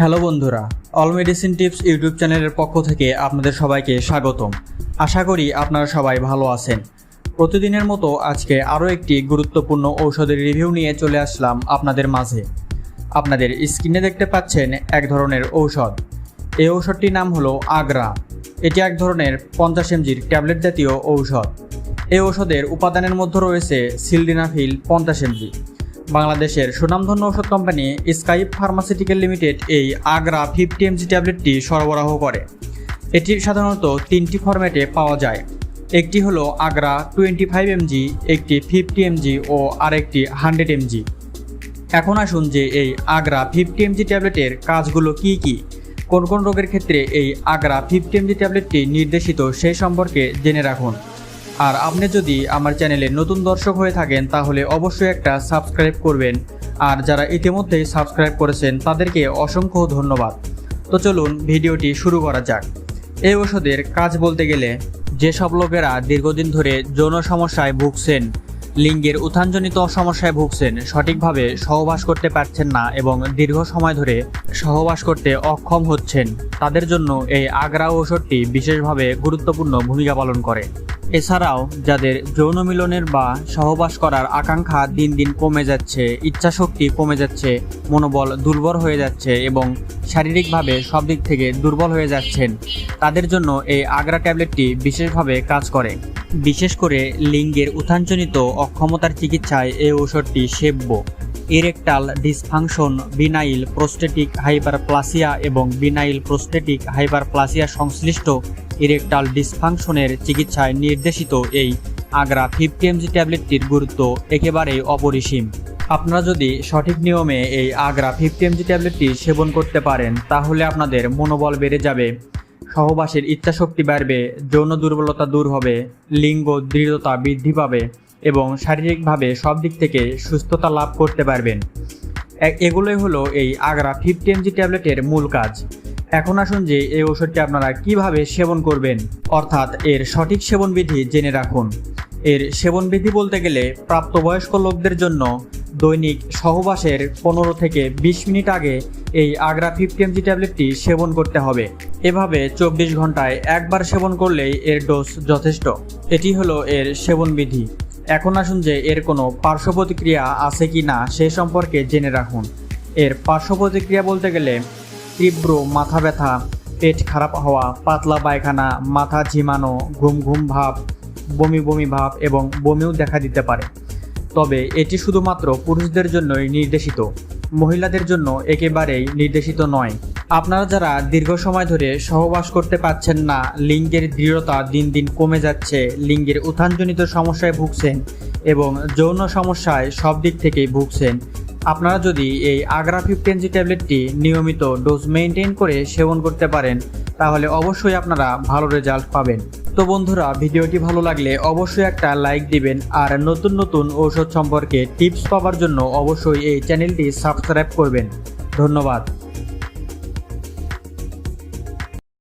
Hello বন্ধুরা, all medicine tips YouTube চ্যানেলের পক্ষ থেকে আপনাদের সবাইকে স্বাগতম। আশা করি আপনারা সবাই ভালো আছেন। প্রতিদিনের মতো আজকে আরও একটি গুরুত্বপূর্ণ ঔষধের রিভিউ নিয়ে চলে আসলাম আপনাদের মাঝে। আপনাদের স্ক্রিনে দেখতে পাচ্ছেন এক ধরনের ঔষধ। এই ঔষধটির নাম হলো আগ্রা। এটি এক ধরনের পঞ্চাশ এমজির ট্যাবলেট জাতীয় ঔষধ। এই ঔষধের উপাদানের মধ্যে রয়েছে সিলডিনাফিল পঞ্চাশ এমজি। বাংলাদেশের সুনামধন্য ওষুধ কোম্পানি স্কাইপ ফার্মাসিউটিক্যাল লিমিটেড এই আগ্রা ফিফটি এমজি ট্যাবলেটটি সরবরাহ করে। এটি সাধারণত তিনটি ফরম্যাটে পাওয়া যায়। একটি হলো আগ্রা টোয়েন্টি ফাইভ এমজি, একটি ফিফটি এমজি ও আরেকটি হান্ড্রেড এমজি। এখন আসুন যে এই আগ্রা ফিফটি এমজি ট্যাবলেটের কাজগুলো কি কি? কোন কোন রোগের ক্ষেত্রে এই আগ্রা ফিফটি এমজি ট্যাবলেটটি নির্দেশিত সেই সম্পর্কে জেনে রাখুন। আর আপনি যদি আমার চ্যানেলে নতুন দর্শক হয়ে থাকেন, তাহলে অবশ্যই একটা সাবস্ক্রাইব করবেন। আর যারা ইতিমধ্যেই সাবস্ক্রাইব করেছেন, তাদেরকে অসংখ্য ধন্যবাদ। তো চলুন ভিডিওটি শুরু করা যাক। এই ওষুধের কাজ বলতে গেলে, যেসব লোকেরা দীর্ঘদিন ধরে যৌন সমস্যায় ভুগছেন, লিঙ্গের উত্থানজনিত সমস্যায় ভুগছেন, সঠিকভাবে সহবাস করতে পারছেন না এবং দীর্ঘ সময় ধরে সহবাস করতে অক্ষম হচ্ছেন, তাদের জন্য এই আগ্রা ওষুধটি বিশেষভাবে গুরুত্বপূর্ণ ভূমিকা পালন করে। এছাড়াও, যাদের যৌন মিলনের বা সহবাস করার আকাঙ্ক্ষা দিন দিন কমে যাচ্ছে, ইচ্ছাশক্তি কমে যাচ্ছে, মনোবল দুর্বল হয়ে যাচ্ছে এবং শারীরিকভাবে সব দিক থেকে দুর্বল হয়ে যাচ্ছেন, তাদের জন্য এই আগ্রা ট্যাবলেটটি বিশেষভাবে কাজ করে। বিশেষ করে লিঙ্গের উত্থানজনিত অক্ষমতার চিকিৎসায় এই ঔষধটি সেব্য। Erectile dysfunction, benign prostatic hyperplasia এবং বিনাইল প্রোস্টেটিক হাইপারপ্লাসিয়া সংশ্লিষ্ট ইরেকটাল ডিসফাংশনের চিকিৎসায় নির্দেশিত এই আগ্রা ফিফটি এমজি ট্যাবলেটটির গুরুত্ব একেবারেই অপরিসীম। আপনারা যদি সঠিক নিয়মে এই আগ্রা ফিফটি এমজি ট্যাবলেটটি সেবন করতে পারেন, তাহলে আপনাদের মনোবল বেড়ে যাবে, সহবাসের ইচ্ছাশক্তি বাড়বে, যৌন দুর্বলতা দূর হবে, লিঙ্গ দৃঢ়তা বৃদ্ধি পাবে এবং শারীরিকভাবে সব দিক থেকে সুস্থতা লাভ করতে পারবেন। এগুলোই হলো এই আগ্রা ফিফটি এমজি ট্যাবলেটের মূল কাজ। এখন আসুন যে এই ওষুধটি আপনারা কীভাবে সেবন করবেন, অর্থাৎ এর সঠিক সেবনবিধি জেনে রাখুন। এর সেবনবিধি বলতে গেলে প্রাপ্তবয়স্ক লোকদের জন্য দৈনিক সহবাসের পনেরো থেকে বিশ মিনিট আগে এই আগ্রা ফিফটি এমজি ট্যাবলেটটি সেবন করতে হবে। এভাবে চব্বিশ ঘন্টায় একবার সেবন করলেই এর ডোজ যথেষ্ট। এটি হলো এর সেবনবিধি। এখন আসুন যে এর কোনো পার্শ্ব প্রতিক্রিয়া আছে কি না, সে সম্পর্কে জেনে রাখুন। এর পার্শ্ব প্রতিক্রিয়া বলতে গেলে, তীব্র মাথা ব্যথা, পেট খারাপ হওয়া, পাতলা পায়খানা, মাথা ঝিমানো, ঘুম ঘুম ভাব, বমি বমি ভাব এবং বমিও দেখা দিতে পারে। তবে এটি শুধুমাত্র পুরুষদের জন্যই নির্দেশিত। মহিলাদের জন্য একেবারেই নির্দেশিত নয়। আপনারা যারা দীর্ঘ সময় ধরে সহবাস করতে পারছেন না, লিঙ্গের দৃঢ়তা দিন দিন কমে যাচ্ছে, লিঙ্গের উত্থানজনিত সমস্যায় ভুগছেন এবং যৌন সমস্যায় সব দিক থেকেই ভুগছেন, আপনারা যদি এই আগ্রা ফিফটেনজি ট্যাবলেটটি নিয়মিত ডোজ মেনটেন করে সেবন করতে পারেন, তাহলে অবশ্যই আপনারা ভালো রেজাল্ট পাবেন। তো বন্ধুরা, ভিডিওটি ভালো লাগলে অবশ্যই একটা লাইক দিবেন আর নতুন নতুন ঔষধ সম্পর্কে টিপস পাওয়ার জন্য অবশ্যই এই চ্যানেলটি সাবস্ক্রাইব করবেন। ধন্যবাদ।